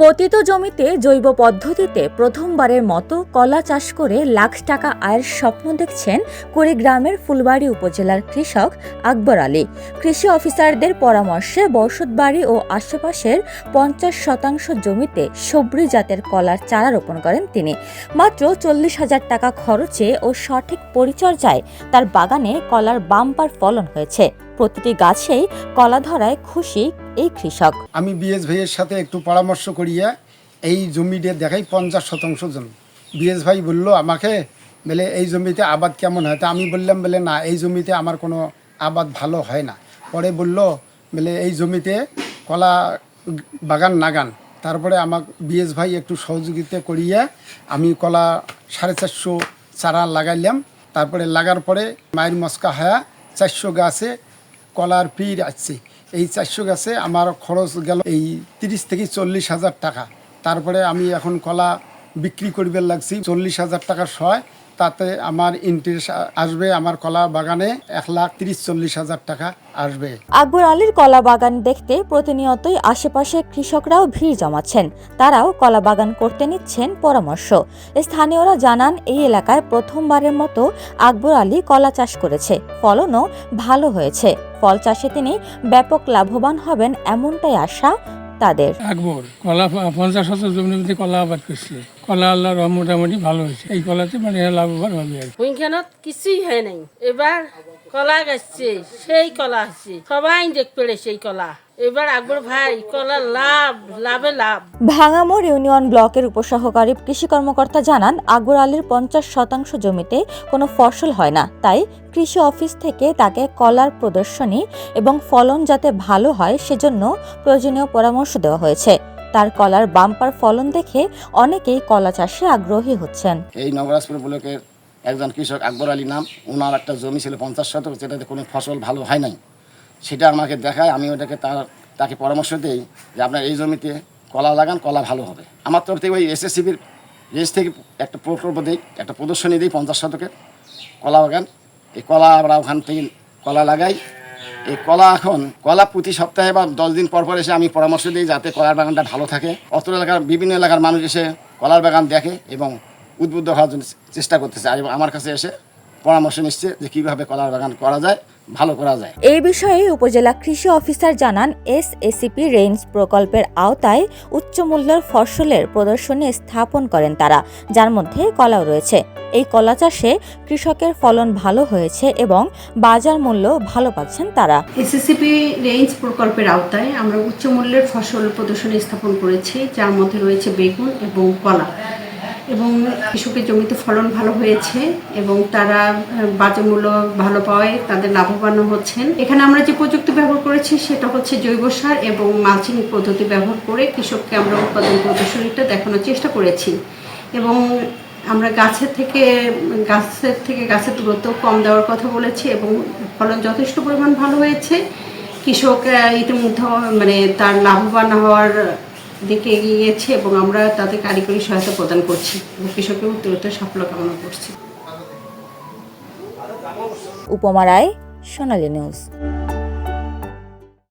পতিত জমিতে জৈব পদ্ধতিতে প্রথমবারের মতো কলা চাষ করে লাখ টাকা আয়ের স্বপ্ন দেখছেন কুড়িগ্রামের ফুলবাড়ি উপজেলার কৃষক আকবর আলী। কৃষি অফিসারদের পরামর্শে বসতবাড়ি ও আশেপাশের পঞ্চাশ শতাংশ জমিতে সবরি জাতের কলার চারা রোপণ করেন তিনি। মাত্র চল্লিশ হাজার টাকা খরচে ও সঠিক পরিচর্যায় তার বাগানে কলার বাম্পার ফলন হয়েছে। প্রতিটি গাছেই কলা ধরায় খুশি এই কৃষক। আমি বিএস ভাইয়ের সাথে একটু পরামর্শ করিয়া এই জমিটা দেখাই পঞ্চাশ শতাংশ জমি। বিএস ভাই বলল, আমাকে বলে এই জমিতে আবাদ কেমন হয়? তা আমি বললাম, বলে না, এই জমিতে আমার কোনো আবাদ ভালো হয় না। পরে বলল, বলে এই জমিতে কলা বাগান নাগান। তারপরে আমার বিএস ভাই একটু সহযোগিতা করিয়া আমি কলা সাড়ে চারশো চারা লাগাইলাম। তারপরে লাগার পরে মায়ের মস্কা হয়া চারশো গাছে কলার পির আসছে এই চারশো গাছে আমার খরচ গেল এই তিরিশ থেকে চল্লিশ হাজার টাকা। তারপরে আমি এখন কলা বিক্রি করবার লাগছি, চল্লিশ হাজার টাকা সয় তাতে আমার ইন্টারেস্ট আসবে আমার কলা বাগানে এক লাখ তিরিশ চল্লিশ হাজার টাকা আসবে। আকবর আলীর কলা বাগান দেখতে প্রতিনিয়তই আশেপাশে কৃষকরাও ভিড় জমাচ্ছেন। তারাও কলা বাগান করতে নিচ্ছেন পরামর্শ। স্থানীয়রা জানান এই এলাকায় প্রথমবারের মতো আকবর আলী কলা চাষ করেছে। ফলনও ভালো হয়েছে। ফল চাষে তিনি ব্যাপক লাভবান হবেন এমনটাই আশা তাদের। আকবর কলা পঞ্চাশ জমির মধ্যে কলা আবাদ করছে। কলা আল্লাহ মোটামুটি ভালো হয়েছে। এই কলাতে মানে লাভবান হবে আর। ওইখানত কিছুই হয় নাই। এবার কলা গাছছে সেই কলা আসছে সবাই দেখ পেড়ে সেই কলা। এবার আকবর ভাই কলা লাভ লাভে লাভ। ভাঙামোড় ইউনিয়ন ব্লকের উপসহকারী কৃষি কর্মকর্তা জানান আকবর আলীর পঞ্চাশ শতাংশ জমিতে কোনো ফসল হয় না। তাই কৃষি অফিস থেকে তাকে কলার প্রদর্শনী এবং ফলন যাতে ভালো হয় সেজন্য প্রয়োজনীয় পরামর্শ দেওয়া হয়েছে। তার কলার বাম্পার ফলন দেখে অনেকেই কলা চাষে আগ্রহী হচ্ছেন। এই নগরাজপুর ব্লকের একজন কৃষক, আকবর আলী নাম ওনার একটা জমি ছিল পঞ্চাশ শতক, যেটাতে কোনো ফসল ভালো হয় নাই। সেটা আমাকে দেখায়, আমি ওটাকে তার, তাকে পরামর্শ দিই যে আপনার এই জমিতে কলা লাগান, কলা ভালো হবে। আমার তরফ থেকে ওই এসএসসিবির রেস থেকে একটা প্রকল্প দিই, একটা প্রদর্শনী দিই পঞ্চাশ শতকের। কলা বাগান এই কলা আমরা ওখান থেকে কলা লাগাই এই কলা এখন, কলা প্রতি সপ্তাহে বা দশ দিন পর পর এসে আমি পরামর্শ দিই যাতে কলার বাগানটা ভালো থাকে। অস্ত্র এলাকার, বিভিন্ন এলাকার মানুষ এসে কলার বাগান দেখে এবং উদ্বুদ্ধ হওয়ার জন্য চেষ্টা করতেছে। আমার কাছে এসে পরামর্শ নিচ্ছে যে কীভাবে কলার বাগান করা যায় ভালো করা যায়। এই বিষয়ে উপজেলা কৃষি অফিসার জানান এস এসিপি রেঞ্জ প্রকল্পের আওতায় উচ্চ মূল্যের ফসলের প্রদর্শনী স্থাপন করেন তারা যার মধ্যে কলাও রয়েছে। এই কলা চাষে কৃষকের ফলন ভালো হয়েছে এবং বাজার মূল্য ভালো পাচ্ছেন তারা। এসএসসিপি রেঞ্জ প্রকল্পের আওতায় আমরা উচ্চ মূল্যের ফসল প্রদর্শনী স্থাপন করেছি যার মধ্যে রয়েছে বেগুন এবং কলা। এবং কৃষকের জমিতে ফলন ভালো হয়েছে এবং তারা আহ, বাজার মূল্য ভালো পাওয়ায় তাদের লাভবানও হচ্ছেন। এখানে আমরা যে প্রযুক্তি ব্যবহার করেছি সেটা হচ্ছে জৈব সার এবং মালচিং পদ্ধতি ব্যবহার করে কৃষককে আমরা উৎপাদন প্রদর্শনীটা দেখানোর চেষ্টা করেছি। এবং আমরা গাছের থেকে গাছের থেকে গাছের দূরত্ব কম দেওয়ার কথা বলেছি এবং ফলন যথেষ্ট পরিমাণ ভালো হয়েছে। কৃষক ইতিমধ্যে মানে তার লাভবান হওয়ার দিকে এগিয়ে গেছে এবং আমরা তাদের কারিগরি সহায়তা প্রদান করছি এবং কৃষকের উত্তরোত্তর সাফল্য কামনা করছি। উপমা রায়, সোনালী নিউজ।